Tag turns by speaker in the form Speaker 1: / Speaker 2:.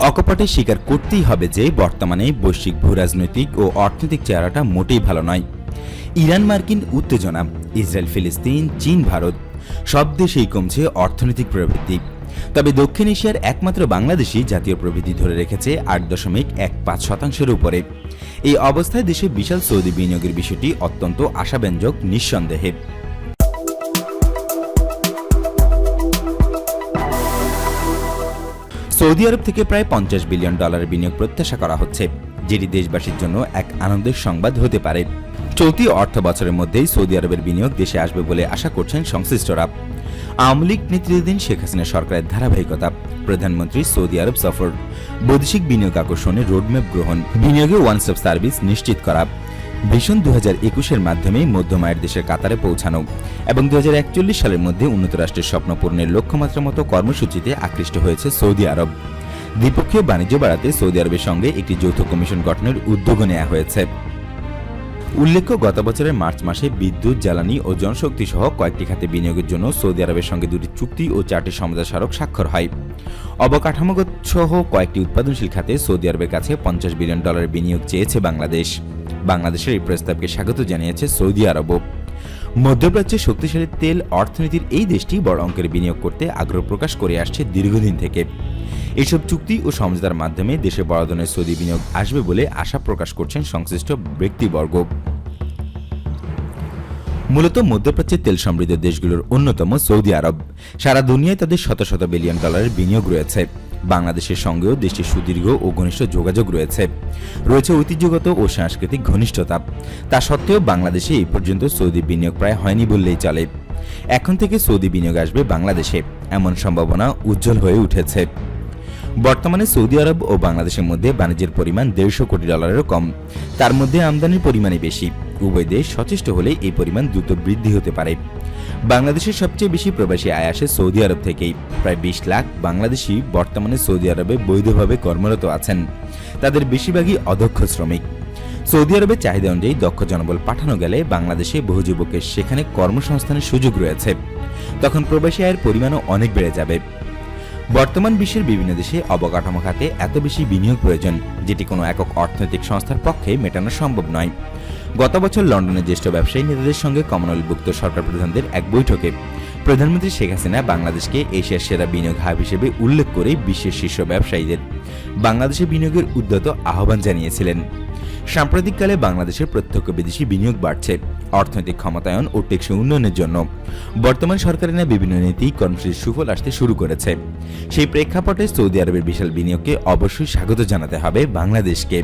Speaker 1: অকপটে স্বীকার করতেই হবে যে বর্তমানে বৈশ্বিক ভূরাজনৈতিক ও অর্থনৈতিক চেহারাটা মোটেই ভালো নয়। ইরান, মার্কিন উত্তেজনা, ইসরায়েল, ফিলিস্তিন, চীন, ভারত সব দেশেই কমছে অর্থনৈতিক প্রবৃদ্ধি। তবে দক্ষিণ এশিয়ার একমাত্র বাংলাদেশই জাতীয় প্রবৃদ্ধি ধরে রেখেছে আট দশমিক এক পাঁচ শতাংশের উপরে। এই অবস্থায় দেশে বিশাল সৌদি বিনিয়োগের বিষয়টি অত্যন্ত আশাব্যঞ্জক, নিঃসন্দেহে। সৌদি আরব থেকে প্রায় পঞ্চাশ বিলিয়ন ডলারের বিনিয়োগ প্রত্যাশা করা হচ্ছে, যেটি দেশবাসীর জন্য এক আনন্দের সংবাদ হতে পারে। চলতি অর্থ বছরের মধ্যেই সৌদি আরবের বিনিয়োগ দেশে আসবে বলে আশা করছেন সংশ্লিষ্টরা। আওয়ামী লীগ নেতৃত্বাধীন শেখ হাসিনা সরকারের ধারাবাহিকতা, প্রধানমন্ত্রী সৌদি আরব সফর, বৈদেশিক বিনিয়োগ আকর্ষণে রোডম্যাপ গ্রহণ, বিনিয়োগে ওয়ান স্টপ সার্ভিস নিশ্চিত করা ভীষণ দু হাজার একুশের মাধ্যমে মধ্যমায়ের দেশের কাতারে পৌঁছানো এবং দু হাজার একচল্লিশ সালের মধ্যে উন্নত রাষ্ট্রের স্বপ্ন পূরণের লক্ষ্যমাত্রা মতো কর্মসূচিতে আকৃষ্ট হয়েছে সৌদি আরব। দ্বিপক্ষীয় বাণিজ্য বাড়াতে সৌদি আরবের সঙ্গে একটি যৌথ কমিশন গঠনের উদ্যোগ নেওয়া হয়েছে। উল্লেখ্য, গত বছরের মার্চ মাসে বিদ্যুৎ, জ্বালানি ও জনশক্তি সহ কয়েকটি খাতে বিনিয়োগের জন্য সৌদি আরবের সঙ্গে দুটি চুক্তি ও চারটি সমঝোতা স্মারক স্বাক্ষর হয়। অবকাঠামোগত সহ কয়েকটি উৎপাদনশীল খাতে সৌদি আরবের কাছে পঞ্চাশ বিলিয়ন ডলারের বিনিয়োগ চেয়েছে বাংলাদেশ। বাংলাদেশের এই প্রস্তাবকে স্বাগত জানিয়েছে সৌদি আরবও। মধ্যপ্রাচ্যের শক্তিশালী তেল অর্থনীতির এই দেশটি বড় অঙ্কের বিনিয়োগ করতে আগ্রহ প্রকাশ করে আসছে দীর্ঘদিন থেকে। এসব চুক্তি ও সমঝোতার মাধ্যমে দেশে বড় ধরনের সৌদি বিনিয়োগ আসবে বলে আশা প্রকাশ করছেন সংশ্লিষ্ট ব্যক্তিবর্গ। মূলত মধ্যপ্রাচ্যের তেল সমৃদ্ধ দেশগুলোর অন্যতম সৌদি আরব। সারা দুনিয়ায় তাদের শত শত বিলিয়ন ডলারের বিনিয়োগ রয়েছে। বাংলাদেশের সঙ্গেও দেশটির সুদীর্ঘ ও ঘনিষ্ঠ যোগাযোগ রয়েছে। রয়েছে ঐতিহ্যগত ও সাংস্কৃতিক ঘনিষ্ঠতা। তা সত্ত্বেও বাংলাদেশে এই পর্যন্ত সৌদি বিনিয়োগ প্রায় হয়নি বললেই চলে। এখন থেকে সৌদি বিনিয়োগ আসবে বাংলাদেশে। এমন সম্ভাবনা উজ্জ্বল হয়ে উঠেছে। বর্তমানে সৌদি আরব ও বাংলাদেশের মধ্যে বাণিজ্যের পরিমাণ দেড়শো কোটি ডলারেরও কম। তার মধ্যে আমদানির পরিমাণই বেশি। উভয় দেশ সচেষ্ট হলে এই পরিমাণ দ্রুত বৃদ্ধি হতে পারে। বাংলাদেশের সবচেয়ে বেশি প্রবাসী আয় আসে সৌদি আরব থেকেই। প্রায় বিশ লাখ বাংলাদেশি বর্তমানে সৌদি আরবে বৈধভাবে কর্মরত আছেন। তাদের বেশিরভাগই অদক্ষ শ্রমিক। সৌদি আরবের চাহিদা অনুযায়ী দক্ষ জনবল পাঠানো গেলে বাংলাদেশে বহু যুবকের সেখানে কর্মসংস্থানের সুযোগ রয়েছে। তখন প্রবাসী আয়ের পরিমাণও অনেক বেড়ে যাবে। বর্তমান বিশ্বের বিভিন্ন দেশে অবকাঠামো খাতে এত বেশি বিনিয়োগ প্রয়োজন, যেটি কোনো একক অর্থনৈতিক সংস্থার পক্ষে মেটানো সম্ভব নয়। গত বছর লন্ডনের জ্যেষ্ঠ ব্যবসায়ী নেতাদের সঙ্গে কমনওয়েলভুক্ত সরকার প্রধানদের এক বৈঠকে প্রধানমন্ত্রী শেখ হাসিনা বাংলাদেশকে এশিয়ার সেরা বিনিয়োগ হাব হিসেবে উল্লেখ করে বিশ্বের শীর্ষ ব্যবসায়ীদের বাংলাদেশে বিনিয়োগের উদ্যত আহ্বান জানিয়েছিলেন। সাম্প্রতিককালে বাংলাদেশের প্রত্যক্ষ বিদেশি বিনিয়োগ বাড়ছে, অর্থনৈতিক ক্ষমতায়ন ও টেকসই উন্নয়নের জন্য। বর্তমান সরকারের নেওয়া বিভিন্ন নীতি, কর্মসূচির সুফল আসতে শুরু করেছে। সেই প্রেক্ষাপটে সৌদি আরবের বিশাল বিনিয়োগকে অবশ্যই স্বাগত জানাতে হবে বাংলাদেশকে।